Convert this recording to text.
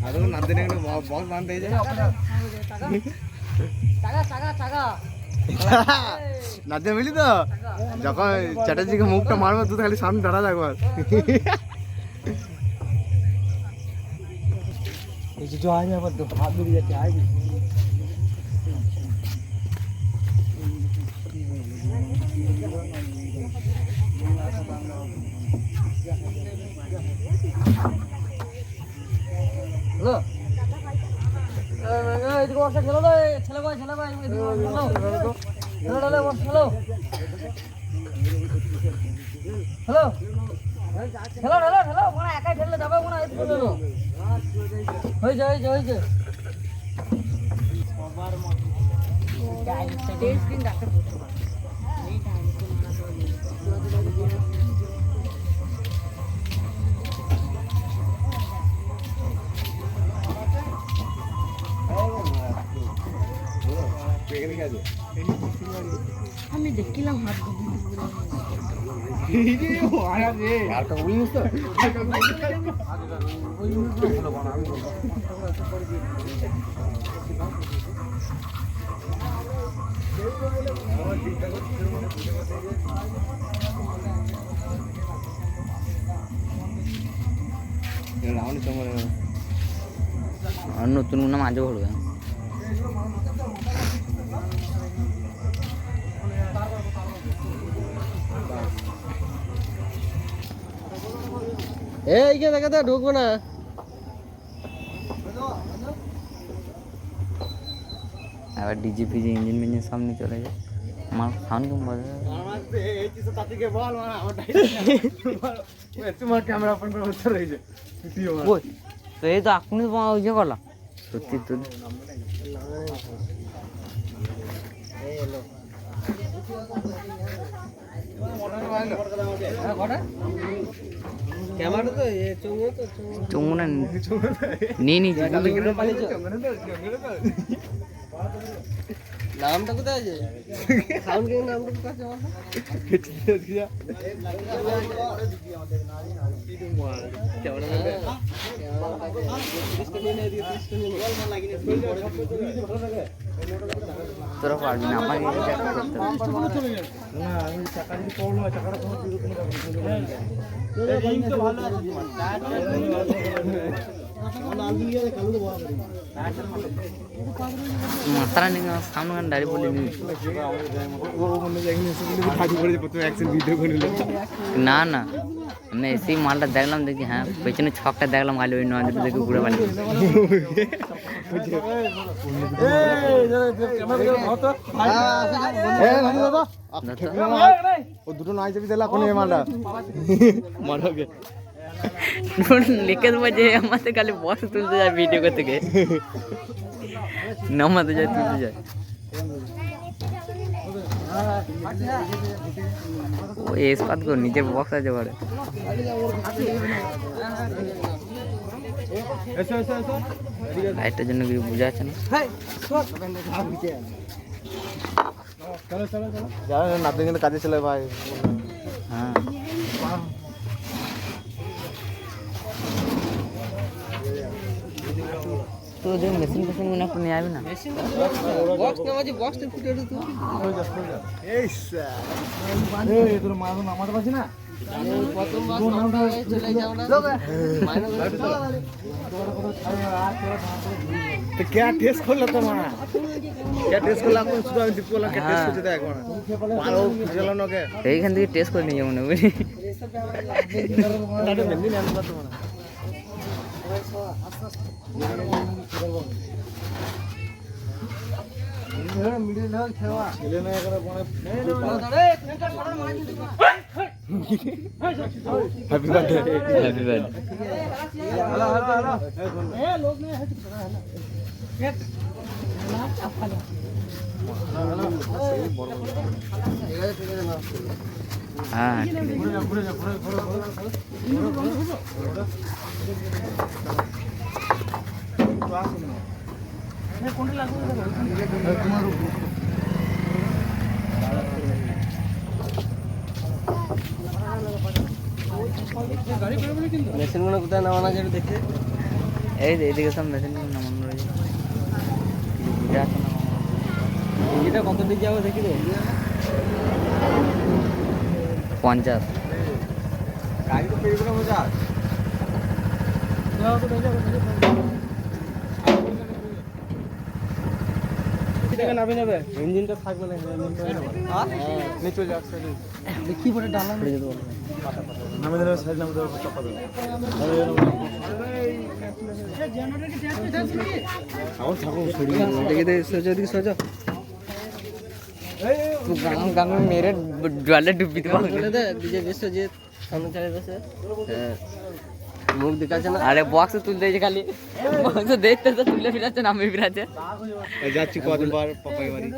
అదో నందిని బాగు బాగు నంది టగా టగా టగా নাচতে বুঝলি তো? যখন চ্যাটার্জিকে মুখটা মারবো তুই খালি সামনে দাঁড়া থাকব এদিকে বসে, খেলো রে ছেলে ভাই ছেলে ভাই খেলো। খেলো বসে, খেলো। খেলো। খেলো খেলো খেলো। মানে একাই খেললে যাবে, মনে হয় হয়েছে হয়েছে হয়েছে। আমি দেখিলাম হাত আর নতুন কোনো মাঝে এই কে দেখা তো ঢুকবো না। আবার ডিজি ফিজি ইঞ্জিন মিঞ্জিন সামনে চলে যায়। আমার সাউন্ড কেমন বাজে? তোমার ক্যামেরা ওপেন করে বসে রয়েছে ওই তো এই তো এখনই তো ওই যে করলাম। সত্যি তো ক্যামেরা তো এ চৌমো তো। চুমুনা নিয়ে নিয়েছি নামটা কোথায় আছে? সাউন্ড কিং নামটা কোথায় আছে তোরা পারবি না আমাকে চাকরি করতে হবে। মাথাটা নিয়ে সামনে দাঁড়িয়ে বলে নি না না আমি এসেই মালটা দেখলাম দেখি হ্যাঁ পেছনে ছকটা দেখলাম খালি ওই নজর দেখে ঘুরে পালি দুটো নাই চাবি দিলা কোন মালটা মারোগে লিখে দেবো যে আমাদের খালি বস তুলতে যায় ভিডিও করতে গিয়ে। নামাতে যায়, তুলতে যায়। ও এসপাত কর নিজের বক্স আছে এসো লাইটটার জন্য কিছু বোঝা যাচ্ছে না। চলো চলো চলো যাও নাতে কিন্তু কাজে চলে ভাই। তো ওদের মেশিন ফেশিন মনে হয় নিয়ে যাবি না বক্স নামাজি বক্সটা ফুটে উঠে তুই এই স্যার এই তোর মা নামাতে পারছি না প্রথম মাস নামটা চলে যাও না तो क्या टेस्ट खोल तो मां क्या टेस्ट खोला कौन सुधा दीप वाला क्या टेस्ट करते देख मां पारो चलो न के এইখান থেকে টেস্ট করে নিয়ে যাবো না বুঝলি লাডু মেন্দি না তো মাं ছেলে না করে বনে হ্যাপি বার্থডে হ্যাপি বার্থডে হ্যাঁ মেশিনগুলো কোথায় নামানো যাবে দেখে। এই যে এদিকে সব মেশিন নামানো রয়েছে। এটা কত দিক যাব দেখি তো। পঞ্চাশ। গাড়ি তো পেয়ে গেলে মজা নামে নেবে? ইঞ্জিনটা থাকবে না নিয়ে চলে যাচ্ছে কি করে ডালা নামে দেবে সাইড নামে দেবে চাপা দেবে। আমার ছড়িয়ে দেখে দেখে সোজা দিকে সোজা গান গান মেরে জলে ডুবি দেবো। বলে দে ডিজে বেশ যে সামনে চালিয়ে বসে মুখ দেখাচ্ছে না। আরে বক্স তুলতে যে খালি। বক্স দেখতে তো তুলে ফিরাচ্ছে নামে ফিরাচ্ছে যাচ্ছি কদিন পর পাপাই বাড়ি।